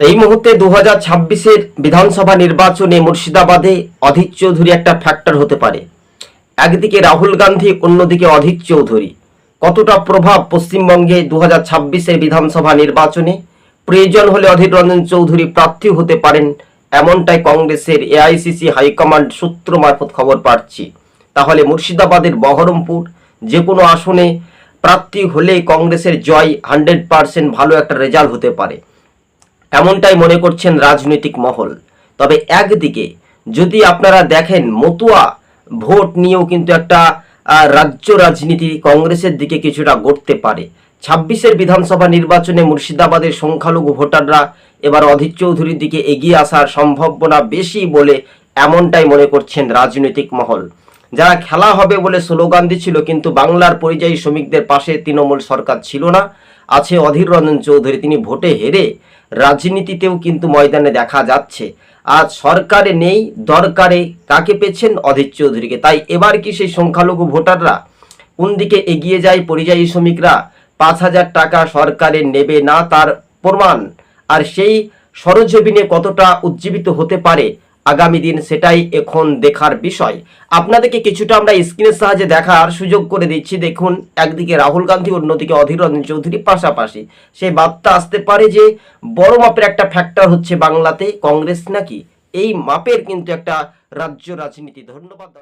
এই মুহূর্তে দু হাজার ছাব্বিশের বিধানসভা নির্বাচনে মুর্শিদাবাদে অধীর চৌধুরী একটা ফ্যাক্টর হতে পারে। একদিকে রাহুল গান্ধী, অন্যদিকে অধীর চৌধুরী। কতটা প্রভাব পশ্চিমবঙ্গে দু হাজার ছাব্বিশের বিধানসভা নির্বাচনে? প্রয়োজন হলে অধীর রঞ্জন চৌধুরী প্রার্থী হতে পারেন, এমনটাই কংগ্রেসের এআইসিসি হাইকমান্ড সূত্র মারফত খবর পাচ্ছি। তাহলে মুর্শিদাবাদের বহরমপুর যে কোনো আসনে প্রার্থী হলে কংগ্রেসের জয় হান্ড্রেড পার্সেন্ট ভালো একটা রেজাল্ট হতে পারে। এমনটাই মনে করছেন রাজনৈতিক মহল। তবে একদিকে যদি আপনারা দেখেন মতুয়া ভোট নিয়েও কিন্তু একটা রাজ্য রাজনীতি কংগ্রেসের দিকে কিছুটা গড়তে পারে। ছাব্বিশের বিধানসভা নির্বাচনে মুর্শিদাবাদের সংখ্যালঘু ভোটাররা এবার অধীর চৌধুরীর দিকে এগিয়ে আসার সম্ভাবনা বেশি বলে এমনটাই মনে করছেন রাজনৈতিক মহল। যারা খেলা হবে বলে স্লোগান দিচ্ছিল, কিন্তু বাংলার পরিযায়ী শ্রমিকদের পাশে তৃণমূল সরকার ছিল না। আছে অধীর রঞ্জন চৌধুরী, তিনি ভোটে হেরে রাজনীতিতেও কিন্তু ময়দানে দেখা যাচ্ছে। আজ সরকারে নেই, দরকারে কাকে পেয়েছেন অধীর চৌধুরীকে? তাই এবার কি সেই সংখ্যালঘু ভোটাররা? কোন দিকে এগিয়ে যায় পরিযায়ী শ্রমিকরা? পাঁচ হাজার টাকা সরকারে নেবে না তার প্রমাণ। আর সেই সরজমিনে কতটা উজ্জীবিত হতে পারে আগামী দিন সেটাই এখন দেখার বিষয়। আপনাদেরকে কিছুটা আমরা স্ক্রিনের সাহায্যে দেখার সুযোগ করে দিচ্ছি। দেখুন, একদিকে রাহুল গান্ধী, অন্যদিকে অধীর রঞ্জন চৌধুরী পাশাপাশি। সেই বার্তা আসতে পারে যে, বড় মাপের একটা ফ্যাক্টর হচ্ছে বাংলাতে কংগ্রেস নাকি? এই মাপের কিন্তু একটা রাজ্য রাজনীতি। ধন্যবাদ।